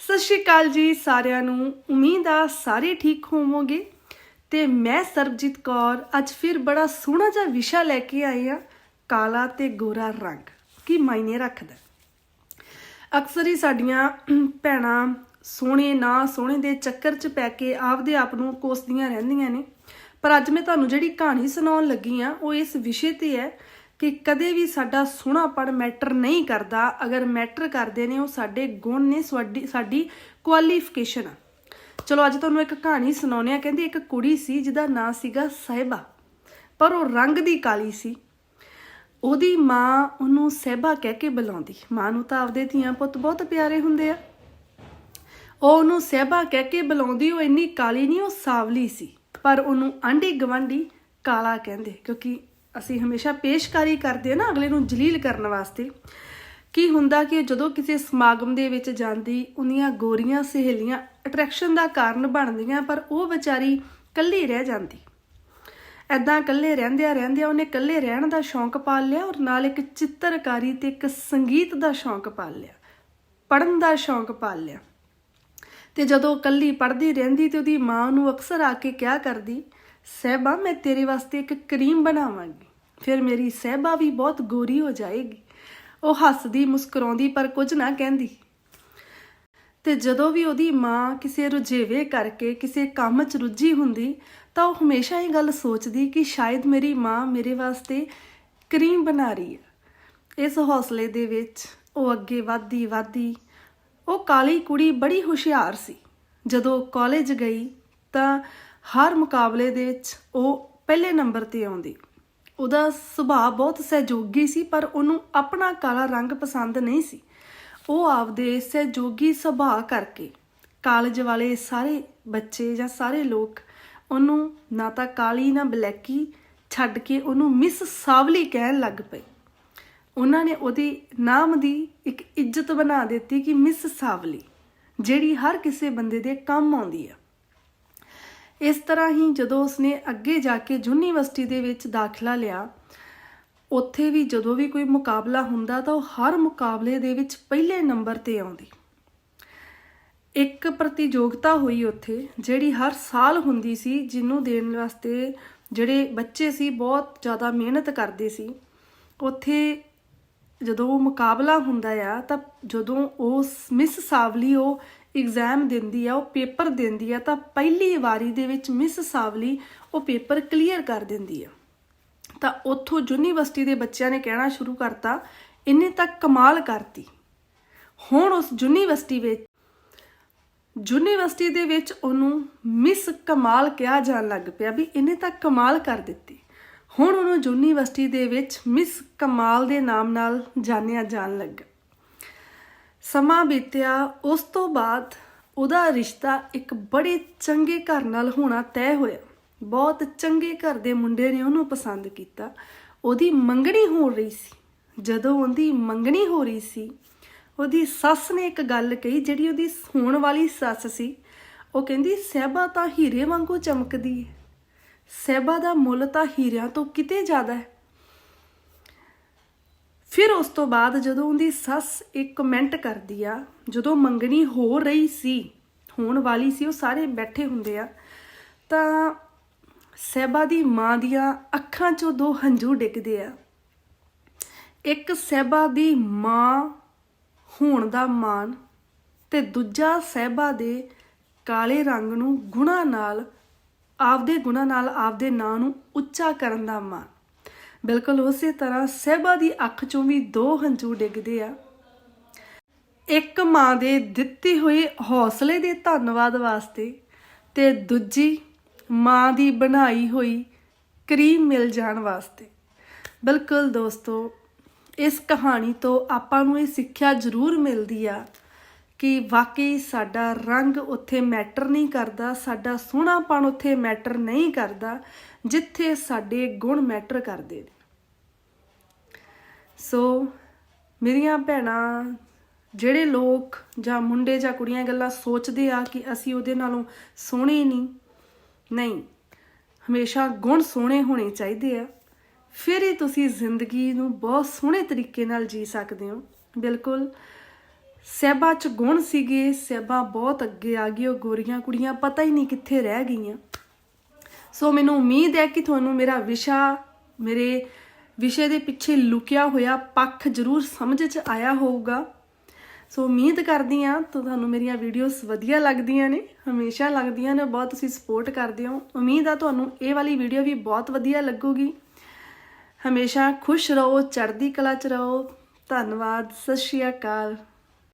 ਸਤਿ ਸ਼੍ਰੀ ਅਕਾਲ ਜੀ ਸਾਰਿਆਂ ਨੂੰ। ਉਮੀਦ ਆ ਸਾਰੇ ਠੀਕ ਹੋਵੋਗੇ। ਤੇ ਮੈਂ ਸਰਬਜੀਤ ਕੌਰ ਅੱਜ ਫਿਰ ਬੜਾ ਸੋਹਣਾ ਜਿਹਾ ਵਿਸ਼ਾ ਲੈ ਕੇ ਆਈ ਆ, ਕਾਲਾ ਤੇ ਗੋਰਾ ਰੰਗ। ਕੀ ਮਾਇਨੇ ਰੱਖਦਾ? ਅਕਸਰ ਹੀ ਸਾਡੀਆਂ ਭੈਣਾਂ ਸੋਹਣੇ ਨਾ ਸੋਹਣੇ ਦੇ ਚੱਕਰ 'ਚ ਪੈ ਕੇ ਆਪਦੇ ਆਪ ਨੂੰ ਕੋਸਦੀਆਂ ਰਹਿੰਦੀਆਂ ਨੇ। ਪਰ ਅੱਜ ਮੈਂ ਤੁਹਾਨੂੰ ਜਿਹੜੀ ਕਹਾਣੀ ਸੁਣਾਉਣ ਲੱਗੀ ਆ, ਉਹ ਇਸ ਵਿਸ਼ੇ ਤੇ ਹੈ ਕਿ ਕਦੇ ਵੀ ਸਾਡਾ ਸੋਹਣਾਪਣ ਮੈਟਰ ਨਹੀਂ ਕਰਦਾ। ਅਗਰ ਮੈਟਰ ਕਰਦੇ ਨੇ, ਉਹ ਸਾਡੇ ਗੁਣ ਨੇ ਸਾਡੀ ਸਾਡੀ ਕੁਆਲੀਫਿਕੇਸ਼ਨ ਆ। ਚਲੋ, ਅੱਜ ਤੁਹਾਨੂੰ ਇੱਕ ਕਹਾਣੀ ਸੁਣਾਉਂਦੇ ਆ ਕਹਿੰਦੀ ਇੱਕ ਕੁੜੀ ਸੀ, ਜਿਹਦਾ ਨਾਂ ਸੀਗਾ ਸਾਹਿਬਾ। ਪਰ ਉਹ ਰੰਗ ਦੀ ਕਾਲੀ ਸੀ। ਉਹਦੀ ਮਾਂ ਉਹਨੂੰ ਸਹਿਬਾ ਕਹਿ ਕੇ ਬੁਲਾਉਂਦੀ। ਮਾਂ ਨੂੰ ਤਾਂ ਆਪਦੇ ਧੀਆਂ ਪੁੱਤ ਬਹੁਤ ਪਿਆਰੇ ਹੁੰਦੇ ਆ। ਉਹ ਉਹਨੂੰ ਸਹਿਬਾ ਕਹਿ ਕੇ ਬੁਲਾਉਂਦੀ, ਉਹ ਇੰਨੀ ਕਾਲੀ ਨਹੀਂ, ਉਹ ਸਾਵਲੀ ਸੀ। ਪਰ ਉਹਨੂੰ ਆਂਢੀ ਗਵਾਂਢੀ ਕਾਲਾ ਕਹਿੰਦੇ, ਕਿਉਂਕਿ ਅਸੀਂ ਹਮੇਸ਼ਾ ਪੇਸ਼ਕਾਰੀ ਕਰਦੇ ਆ ਨਾ ਅਗਲੇ ਨੂੰ ਜਲੀਲ ਕਰਨ ਵਾਸਤੇ। ਕੀ ਹੁੰਦਾ ਕਿ ਜਦੋਂ ਕਿਸੇ ਸਮਾਗਮ ਦੇ ਵਿੱਚ ਜਾਂਦੀ ਉਹਦੀਆਂ ਗੋਰੀਆਂ, ਸਹੇਲੀਆਂ ਅਟਰੈਕਸ਼ਨ ਦਾ ਕਾਰਨ ਬਣਦੀਆਂ, ਪਰ ਉਹ ਵਿਚਾਰੀ ਇਕੱਲੀ ਰਹਿ ਜਾਂਦੀ। ਐਦਾਂ ਇਕੱਲੇ ਰਹਿੰਦਿਆਂ ਰਹਿੰਦਿਆਂ ਉਹਨੇ ਇਕੱਲੇ ਰਹਿਣ ਦਾ ਸ਼ੌਂਕ ਪਾਲ ਲਿਆ ਔਰ ਨਾਲ ਇੱਕ ਚਿੱਤਰਕਾਰੀ ਤੇ ਇੱਕ ਸੰਗੀਤ ਦਾ ਸ਼ੌਂਕ ਪਾਲ ਲਿਆ ਪੜਨ ਦਾ ਸ਼ੌਂਕ ਪਾਲ ਲਿਆ। ਤੇ ਜਦੋਂ ਇਕੱਲੀ ਪੜਦੀ ਰਹਿੰਦੀ ਤੇ ਉਹਦੀ ਮਾਂ ਨੂੰ ਅਕਸਰ ਆ ਕੇ ਕਿਹਾ ਕਰਦੀ ਸਹਿਬਾ, ਮੈਂ ਤੇਰੇ ਵਾਸਤੇ ਇੱਕ ਕਰੀਮ ਬਣਾਵਾਂਗੀ। ਫਿਰ ਮੇਰੀ ਸਹਿਬਾ ਵੀ ਬਹੁਤ ਗੋਰੀ ਹੋ ਜਾਏਗੀ। ਉਹ ਹੱਸਦੀ, ਮੁਸਕਰਾਉਂਦੀ, ਪਰ ਕੁਝ ਨਾ ਕਹਿੰਦੀ। ਤੇ ਜਦੋਂ ਵੀ ਉਹਦੀ ਮਾਂ ਕਿਸੇ ਰੁਝੇਵੇ ਕਰਕੇ, ਕਿਸੇ ਕੰਮ 'ਚ ਰੁੱਝੀ ਹੁੰਦੀ, ਤਾਂ ਉਹ ਹਮੇਸ਼ਾ ਇਹ ਗੱਲ ਸੋਚਦੀ ਕਿ ਸ਼ਾਇਦ ਮੇਰੀ ਮਾਂ ਮੇਰੇ ਵਾਸਤੇ ਕਰੀਮ ਬਣਾ ਰਹੀ ਹੈ। ਇਸ ਹੌਸਲੇ ਦੇ ਵਿੱਚ ਉਹ ਅੱਗੇ ਵਧਦੀ ਵਧਦੀ, ਉਹ ਕਾਲੀ ਕੁੜੀ ਬੜੀ ਹੁਸ਼ਿਆਰ ਸੀ। ਜਦੋਂ ਕਾਲਜ ਗਈ, ਤਾਂ ਹਰ ਮੁਕਾਬਲੇ ਦੇ ਵਿੱਚ ਉਹ ਪਹਿਲੇ ਨੰਬਰ ਤੇ ਆਉਂਦੀ। ਉਹਦਾ ਸੁਭਾਅ ਬਹੁਤ ਸਹਿਯੋਗੀ ਸੀ, ਪਰ ਉਹਨੂੰ ਆਪਣਾ ਕਾਲਾ ਰੰਗ ਪਸੰਦ ਨਹੀਂ ਸੀ। ਉਹ ਆਪਦੇ ਸਹਿਯੋਗੀ ਸੁਭਾਅ ਕਰਕੇ ਕਾਲਜ ਵਾਲੇ ਸਾਰੇ ਬੱਚੇ ਜਾਂ ਸਾਰੇ ਲੋਕ ਉਹਨੂੰ ਨਾ ਤਾਂ ਕਾਲੀ, ਨਾ ਬਲੈਕੀ ਛੱਡ ਕੇ ਉਹਨੂੰ ਮਿਸ ਸਾਵਲੀ ਕਹਿਣ ਲੱਗ ਪਏ। ਉਹਨਾਂ ਨੇ ਉਹਦੇ ਨਾਮ ਦੀ ਇੱਕ ਇੱਜ਼ਤ ਬਣਾ ਦਿੱਤੀ ਕਿ ਮਿਸ ਸਾਵਲੀ, ਜਿਹੜੀ ਹਰ ਕਿਸੇ ਬੰਦੇ ਦੇ ਕੰਮ ਆਉਂਦੀ ਹੈ ਇਸ ਤਰ੍ਹਾਂ ਹੀ ਜਦੋਂ ਉਸਨੇ ਅੱਗੇ ਜਾ ਕੇ ਯੂਨੀਵਰਸਿਟੀ ਦੇ ਵਿੱਚ ਦਾਖਲਾ ਲਿਆ, ਉੱਥੇ ਵੀ ਜਦੋਂ ਵੀ ਕੋਈ ਮੁਕਾਬਲਾ ਹੁੰਦਾ ਤਾਂ ਉਹ ਹਰ ਮੁਕਾਬਲੇ ਦੇ ਵਿੱਚ ਪਹਿਲੇ ਨੰਬਰ ਤੇ ਆਉਂਦੀ। ਇੱਕ ਪ੍ਰਤੀਯੋਗਤਾ ਹੋਈ ਉੱਥੇ, ਜਿਹੜੀ ਹਰ ਸਾਲ ਹੁੰਦੀ ਸੀ, ਜਿਹਨੂੰ ਦੇਣ ਵਾਸਤੇ ਜਿਹੜੇ ਬੱਚੇ ਸੀ, ਬਹੁਤ ਜ਼ਿਆਦਾ ਮਿਹਨਤ ਕਰਦੇ ਸੀ। ਉੱਥੇ ਜਦੋਂ ਉਹ ਮੁਕਾਬਲਾ ਹੁੰਦਾ ਆ, ਤਾਂ ਜਦੋਂ ਉਹ ਮਿਸ ਸਾਵਲੀ, ਉਹ ਐਗਜ਼ਾਮ ਦਿੰਦੀ ਆ, ਉਹ ਪੇਪਰ ਦਿੰਦੀ ਆ, ਤਾਂ ਪਹਿਲੀ ਵਾਰੀ ਦੇ ਵਿੱਚ ਮਿਸ ਸਾਵਲੀ ਉਹ ਪੇਪਰ ਕਲੀਅਰ ਕਰ ਦਿੰਦੀ ਆ। ਤਾਂ ਉੱਥੋਂ ਯੂਨੀਵਰਸਿਟੀ ਦੇ ਬੱਚਿਆਂ ਨੇ ਕਹਿਣਾ ਸ਼ੁਰੂ ਕਰਤਾ, ਇਹਨੇ ਤਾਂ ਕਮਾਲ ਕਰਤੀ। ਹੁਣ ਉਸ ਯੂਨੀਵਰਸਿਟੀ ਵਿੱਚ, ਯੂਨੀਵਰਸਿਟੀ ਦੇ ਵਿੱਚ ਉਹਨੂੰ ਮਿਸ ਕਮਾਲ ਕਿਹਾ ਜਾਣ ਲੱਗ ਪਿਆ ਵੀ ਇਹਨੇ ਤਾਂ ਕਮਾਲ ਕਰ ਦਿੱਤੀ। ਹੁਣ ਉਹਨੂੰ ਯੂਨੀਵਰਸਿਟੀ ਦੇ ਵਿੱਚ ਮਿਸ ਕਮਾਲ ਦੇ ਨਾਮ ਨਾਲ ਜਾਣਿਆ ਜਾਣ ਲੱਗਾ। ਸਮਾਂ ਬੀਤਿਆ, ਉਸ ਤੋਂ ਬਾਅਦ ਉਹਦਾ ਰਿਸ਼ਤਾ ਇੱਕ ਬੜੇ ਚੰਗੇ ਘਰ ਨਾਲ ਹੋਣਾ ਤੈਅ ਹੋਇਆ। ਬਹੁਤ ਚੰਗੇ ਘਰ ਦੇ ਮੁੰਡੇ ਨੇ ਉਹਨੂੰ ਪਸੰਦ ਕੀਤਾ। ਉਹਦੀ ਮੰਗਣੀ ਹੋ ਰਹੀ ਸੀ। ਜਦੋਂ ਉਹਦੀ ਮੰਗਣੀ ਹੋ ਰਹੀ ਸੀ, ਉਹਦੀ ਸੱਸ ਨੇ ਇੱਕ ਗੱਲ ਕਹੀ ਜਿਹੜੀ ਉਹਦੀ ਹੋਣ ਵਾਲੀ ਸੱਸ ਸੀ। ਉਹ ਕਹਿੰਦੀ, ਸਹਿਬਾ ਤਾਂ ਹੀਰੇ ਵਾਂਗੂ ਚਮਕਦੀ ਹੈ ਸਹਿਬਾ ਦਾ ਮੁੱਲ ਤਾਂ ਹੀਰਿਆਂ ਤੋਂ ਕਿਤੇ ਜ਼ਿਆਦਾ ਹੈ ਫਿਰ ਉਸ ਤੋਂ ਬਾਅਦ ਜਦੋਂ ਉਹਦੀ ਸੱਸ ਇੱਕ ਕਮੈਂਟ ਕਰਦੀ ਆ, ਜਦੋਂ ਮੰਗਣੀ ਹੋ ਰਹੀ ਸੀ, ਹੋਣ ਵਾਲੀ ਸੀ, ਉਹ ਸਾਰੇ ਬੈਠੇ ਹੁੰਦੇ ਆ, ਤਾਂ ਸਹਿਬਾ ਦੀ ਮਾਂ ਦੀਆਂ ਅੱਖਾਂ 'ਚੋਂ ਦੋ ਹੰਝੂ ਡਿੱਗਦੇ ਆ। ਇੱਕ ਸਹਿਬਾ ਦੀ ਮਾਂ ਹੋਣ ਦਾ ਮਾਣ ਤੇ ਦੂਜਾ ਸਹਿਬਾ ਦੇ ਕਾਲੇ ਰੰਗ ਨੂੰ ਗੁਣਾ ਨਾਲ, ਆਪਦੇ ਗੁਣਾ ਨਾਲ, ਆਪਦੇ ਨਾਂ ਨੂੰ ਉੱਚਾ ਕਰਨ ਦਾ ਮਾਣ। ਬਿਲਕੁਲ ਉਸੇ ਤਰ੍ਹਾਂ ਸਹਿਬਾ ਦੀ ਅੱਖ ਚੋਂ ਵੀ ਦੋ ਹੰਝੂ ਡਿੱਗਦੇ ਆ। ਇੱਕ ਮਾਂ ਦੇ ਦਿੱਤੀ ਹੋਈ ਹੌਸਲੇ ਦੇ ਧੰਨਵਾਦ ਵਾਸਤੇ ਤੇ ਦੂਜੀ ਮਾਂ ਦੀ ਬਣਾਈ ਹੋਈ ਕਰੀਮ ਮਿਲ ਜਾਣ ਵਾਸਤੇ। ਬਿਲਕੁਲ ਦੋਸਤੋ, ਇਸ ਕਹਾਣੀ ਤੋਂ ਆਪਾਂ ਨੂੰ ਇਹ ਸਿੱਖਿਆ ਜ਼ਰੂਰ ਮਿਲਦੀ ਆ। ਕਿ ਵਾਕਈ ਸਾਡਾ ਰੰਗ ਉੱਥੇ ਮੈਟਰ ਨਹੀਂ ਕਰਦਾ, ਸਾਡਾ ਸੋਹਣਾਪਣ ਉੱਥੇ ਮੈਟਰ ਨਹੀਂ ਕਰਦਾ, ਜਿੱਥੇ ਸਾਡੇ ਗੁਣ ਮੈਟਰ ਕਰਦੇ ਨੇ। ਸੋ ਮੇਰੀਆਂ ਭੈਣਾਂ, ਜਿਹੜੇ ਲੋਕ ਜਾਂ ਮੁੰਡੇ ਜਾਂ ਕੁੜੀਆਂ ਗੱਲਾਂ ਸੋਚਦੇ ਆ ਕਿ ਅਸੀਂ ਉਹਦੇ ਨਾਲੋਂ ਸੋਹਣੇ ਨਹੀਂ ਨਹੀਂ, ਹਮੇਸ਼ਾ ਗੁਣ ਸੋਹਣੇ ਹੋਣੇ ਚਾਹੀਦੇ ਆ। ਫਿਰ ਹੀ ਤੁਸੀਂ ਜ਼ਿੰਦਗੀ ਨੂੰ ਬਹੁਤ ਸੋਹਣੇ ਤਰੀਕੇ ਨਾਲ ਜੀ ਸਕਦੇ ਹੋ। ਬਿਲਕੁਲ। ਸਹਿਬਾ ਚ ਗੁਣ ਸੀਗੇ, ਸਹਿਬਾ ਬਹੁਤ ਅੱਗੇ ਆ ਗਈ, ਉਹ ਗੋਰੀਆਂ ਕੁੜੀਆਂ ਪਤਾ ਹੀ ਨਹੀਂ ਕਿੱਥੇ ਰਹਿ ਗਈਆਂ। ਸੋ ਮੈਨੂੰ ਉਮੀਦ ਹੈ ਕਿ ਤੁਹਾਨੂੰ ਮੇਰਾ ਵਿਸ਼ਾ, ਮੇਰੇ ਵਿਸ਼ੇ ਦੇ ਪਿੱਛੇ ਲੁਕਿਆ ਹੋਇਆ ਪੱਖ ਜ਼ਰੂਰ ਸਮਝ ਚ ਆਇਆ ਹੋਊਗਾ। ਸੋ ਉਮੀਦ ਕਰਦੀ ਆ ਤੁਹਾਨੂੰ ਮੇਰੀਆਂ ਵੀਡੀਓਜ਼ ਵਧੀਆ ਲੱਗਦੀਆਂ ਨੇ, ਹਮੇਸ਼ਾ ਲੱਗਦੀਆਂ ਨੇ, ਬਹੁਤ ਤੁਸੀਂ ਸਪੋਰਟ ਕਰਦੇ ਹੋ। ਉਮੀਦ ਆ ਤੁਹਾਨੂੰ ਇਹ ਵਾਲੀ ਵੀਡੀਓ ਵੀ ਬਹੁਤ ਵਧੀਆ ਲੱਗੂਗੀ। ਹਮੇਸ਼ਾ ਖੁਸ਼ ਰਹੋ, ਚੜ੍ਹਦੀ ਕਲਾ ਚ ਰਹੋ। ਧੰਨਵਾਦ, ਸਤਿ ਸ਼੍ਰੀ ਅਕਾਲ।